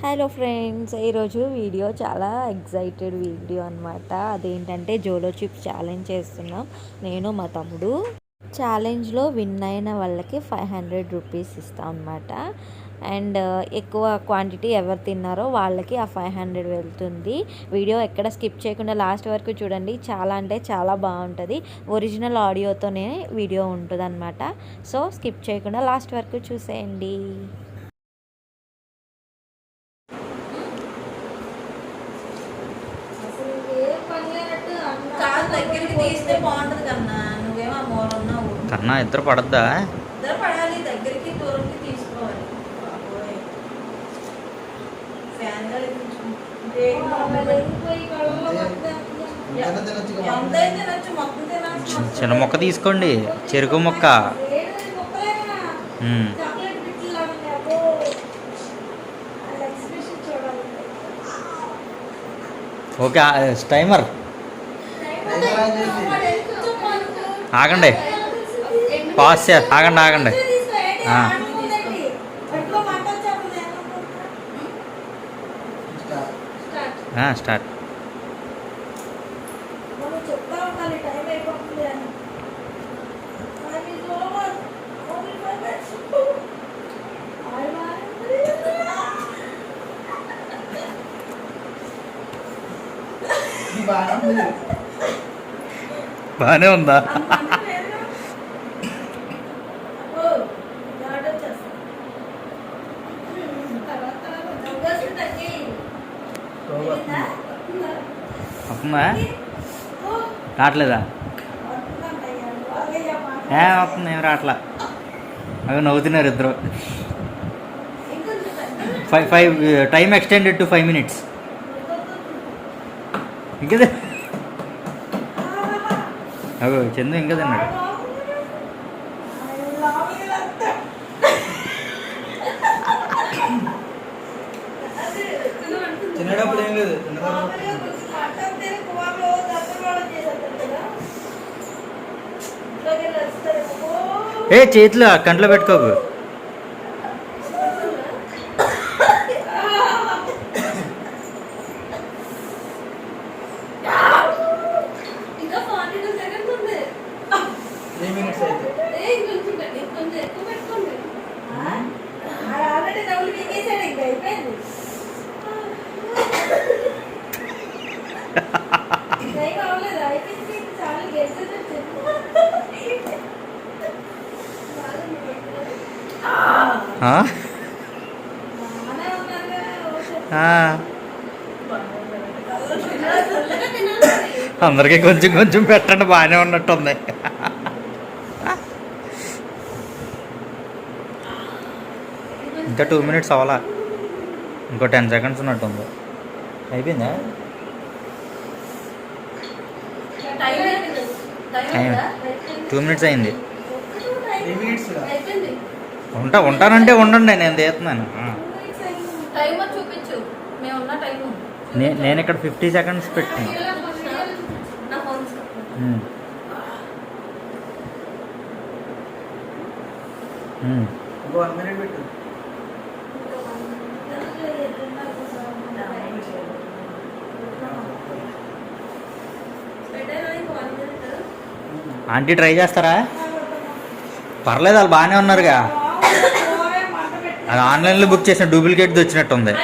Hello friends ఈరోజు video చాలా excited video అనమాట అదేంటంటే జోలో చిప్ ఛాలెంజ్ చేస్తున్నాం. నేను మా తమ్ముడు. ఛాలెంజ్లో విన్ అయిన వాళ్ళకి ఫైవ్ హండ్రెడ్ రూపీస్ ఇస్తాం అనమాట అండ్ ఎక్కువ క్వాంటిటీ ఎవరు తిన్నారో వాళ్ళకి ఆ ఫైవ్ హండ్రెడ్ వెళ్తుంది. వీడియో ఎక్కడ స్కిప్ చేయకుండా లాస్ట్ వరకు చూడండి. చాలా అంటే చాలా బాగుంటుంది. ఒరిజినల్ ఆడియోతోనే వీడియో ఉంటుంది సో స్కిప్ చేయకుండా లాస్ట్ వరకు చూసేయండి. దగ్గరికి తీస్తే బాగుంటది కన్నా. నువ్వేమో మూల ఉన్నావు. కన్నా ఇద్దరు పడద్దా? ఇద్దరు పడాలి దగ్గరికి దూరంకి తీసుకోవాలి. ఫ్యాన్ చిన్న మొక్క తీసుకోండి. చెరుకు మొక్క. లేదు, ముక్కలేనా? ఆగండి. పాస్ చేయాలి ఆగండి ఆగండి. స్టార్ట్ ఆ, స్టార్ట్. బాగానే ఉందా? వస్తుందా? రావట్లేదా? ఏ వస్తుంది ఏం రావట్లా? అవి నవ్వుతున్నారు ఇద్దరు. Five five time extended to five minutes. ఇంకా అగో చందు ఇంకా తిన్నాడు. తినేటప్పుడు ఏం లేదు. ఏ చేతిలో కంట్లో పెట్టుకోకు ఇంకా ఫార్టీ టూ సెకండ్స్ ఉంది త్రీ మినిట్స్ అయితే ఏ, ఇంకొంచెం గట్టి, ఇంకొంచెం ఎక్కువ పెట్టుకోండి. ఆల్రెడీ డబ్బులు పీకేసాడు ఇంకా అయిపోయింది టైం అవ్వలేదు అయిపోయింది చాలా గెలిచేది ఆ? బాగానే ఉన్నారుగా ఆ. అందరికీ కొంచెం కొంచెం పెట్టండి బాగానే ఉన్నట్టుంది. ఇంకా టూ మినిట్స్ అవ్వాలా? ఇంకో టెన్ సెకండ్స్ ఉన్నట్టుంది. అయిపోయిందా? టైం మినిట్స్ అయింది. ఉంటా ఉంటానంటే ఉండండి నేను తీస్తున్నాను నేను ఇక్కడ ఫిఫ్టీ సెకండ్స్ పెట్టాను. వన్ మినిట్ పెట్టు. ఆంటీ ట్రై చేస్తారా? పర్లేదు వాళ్ళు బాగానే ఉన్నారుగా. అది ఆన్లైన్లో బుక్ చేసిన డూప్లికేట్ వచ్చినట్టుంది.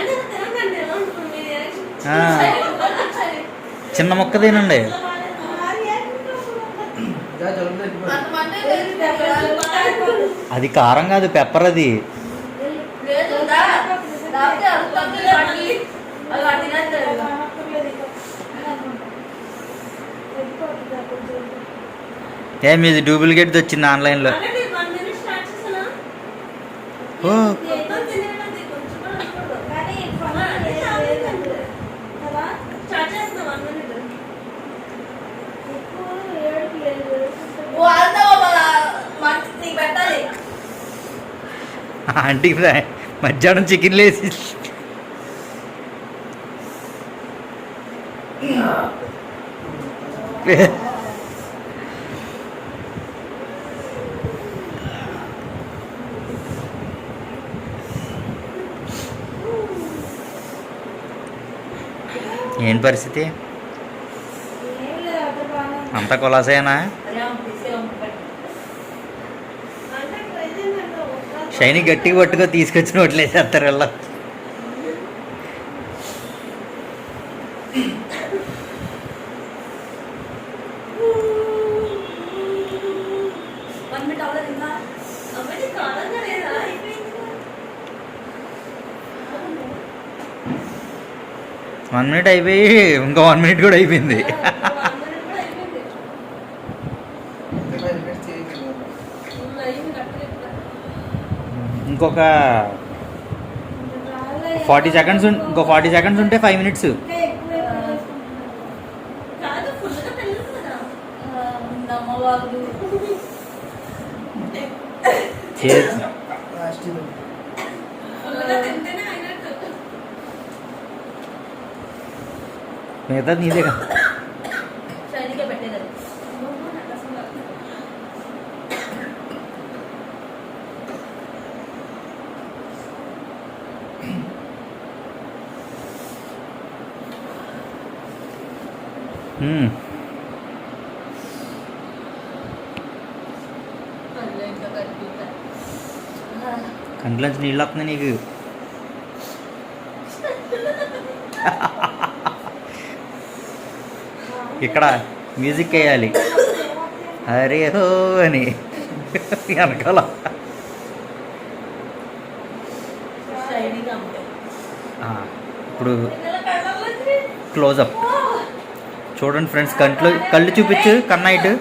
చిన్న మొక్క తినండి. అది కారం కాదు పెప్పర్ అది. ఏ మీది డూప్లికేట్ వచ్చింది ఆన్లైన్లో ఓ. ఆంటీకి రా- మధ్యాహ్నం చికెన్ లేసి ఏం పరిస్థితి. అంత కులాసేనా అంటే ప్రెజెంట్ అంటే ఒక షైని గట్టిగా పట్టుకో తీసుకొచ్చిన వట్లేసేస్తారు వీళ్ళ. వన్ మినిట్ కాలంగా లేదా? అయిపోయింది వన్ మినిట్ అయిపోయి ఇంకో వన్ మినిట్ కూడా అయిపోయింది వన్ మినిట్ కూడా అయిపోయింది ఫైవ్ మినిట్స్ చేయండి ఫుల్ అయింది కట్టలేదు ఇంకొక. ఫార్టీ సెకండ్స్ ఇంకో ఫార్టీ సెకండ్స్ ఉంటే ఫైవ్ మినిట్స్. ఇంకా ఎక్కువ ఎక్కువ చేసుకుంటున్నారు. కాదు ఫుల్గా తెలుసు కదా అమ్మవాళ్ళు లాస్ట్ ఇది. ఫుల్గా తింటేనే అయినట్టు మిగతా నీదే కదా షైనిగా పెట్టేది మ్మ్. అల్లే ఇంకా కనిపిస్తా Hmm. కంట్లోంచి నీళ్ళు వస్తున్నాయి నీకు. ఇక్కడ మ్యూజిక్ వేయాలి. అరే హో అని. వెనకాల. ఇప్పుడు క్లోజప్ చూడండి ఫ్రెండ్స్ కంట్లో కళ్ళు చూపించు కన్నా ఇటు.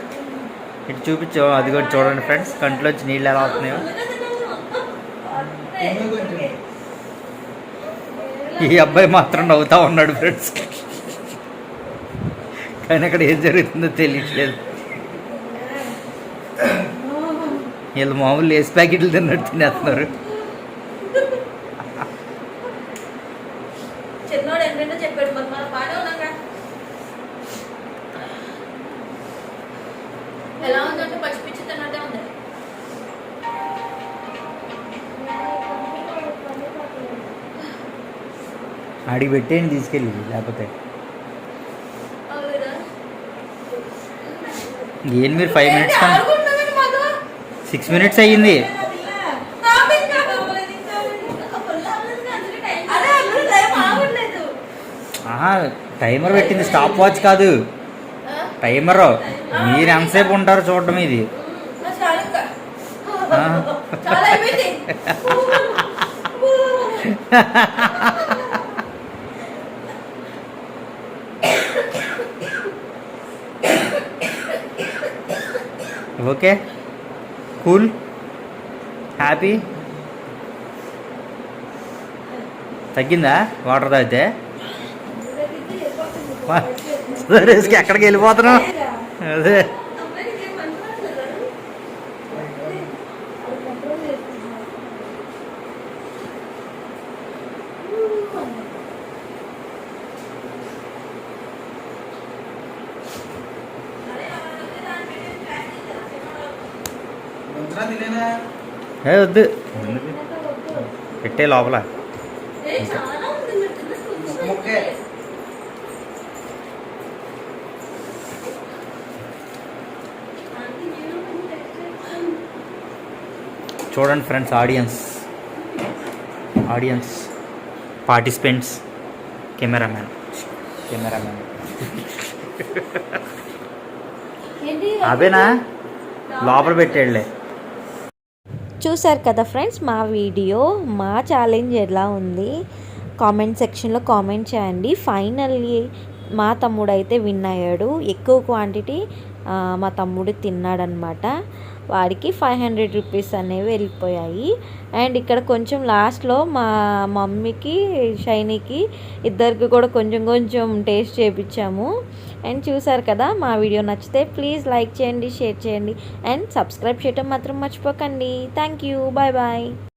ఇటు చూపించు అది కూడా చూడండి ఫ్రెండ్స్ కంట్లోంచి నీళ్ళు ఎలా వస్తున్నాయో. ఈ అబ్బాయి మాత్రం నవ్వుతా ఉన్నాడు ఫ్రెండ్స్. కానీ అక్కడ ఏం జరుగుతుందో తెలియట్లేదు. వీళ్ళు మామూలు లేస్ ప్యాకెట్లు తిన్నట్టు తినేస్తున్నారు. చిన్నోడు ఏంటంటే చెప్పాడు మరి మన ఉన్నాక ఎలా ఉందంటే పచ్చిపిచ్చి తిన్నట్టే ఉంది ఆడికి పెట్టేయండి తీసుకెళ్ళి లేకపోతే? ఏం మీరు ఫైవ్ మినిట్స్? సిక్స్ మినిట్స్ అయ్యింది టైమర్ పెట్టింది స్టాప్ వాచ్ కాదు? టైమర్. మీరు ఎంతసేపు ఉంటారు చూడటం ఇది. ఓకే. కూల్. హ్యాపీ. తగ్గిందా? వాటర్ తాగితే? సురేష్కి ఎక్కడికి వెళ్ళిపోతున్నావు అదే అమ్మాయికి ఏం మంచిగా మంచిగా తినేనా ఏ వద్దు పెట్టే లోపల ఏ చాలా ఉంది మీరు తిన్న కొంచెం ముక్కే. ఆంటీ నేను కొంచెం టేస్ట్ చేస్తాను. చూడండి friends audience. Audience. Participants. Cameraman. Cameraman. అవేనా? లోపల పెట్టాడులే చూసారు కదా ఫ్రెండ్స్ మా వీడియో మా ఛాలెంజ్ ఎలా ఉంది? కామెంట్ సెక్షన్లో కామెంట్ చేయండి. ఫైనల్లీ మా తమ్ముడు అయితే విన్ అయ్యాడు. ఎక్కువ క్వాంటిటీ మా తమ్ముడు తిన్నాడనమాట వాడికి ఫైవ్ హండ్రెడ్ రూపీస్ అనేవి వెళ్ళిపోయాయి. అండ్ ఇక్కడ కొంచెం లాస్ట్లో మా మమ్మీకి షైనీకి ఇద్దరికి కూడా కొంచెం కొంచెం టేస్ట్ చేయించాము అండ్ చూసారు కదా మా వీడియో నచ్చితే ప్లీజ్ లైక్ చేయండి షేర్ చేయండి. అండ్ సబ్స్క్రైబ్ చేయటం మాత్రం మర్చిపోకండి. Thank you. Bye bye.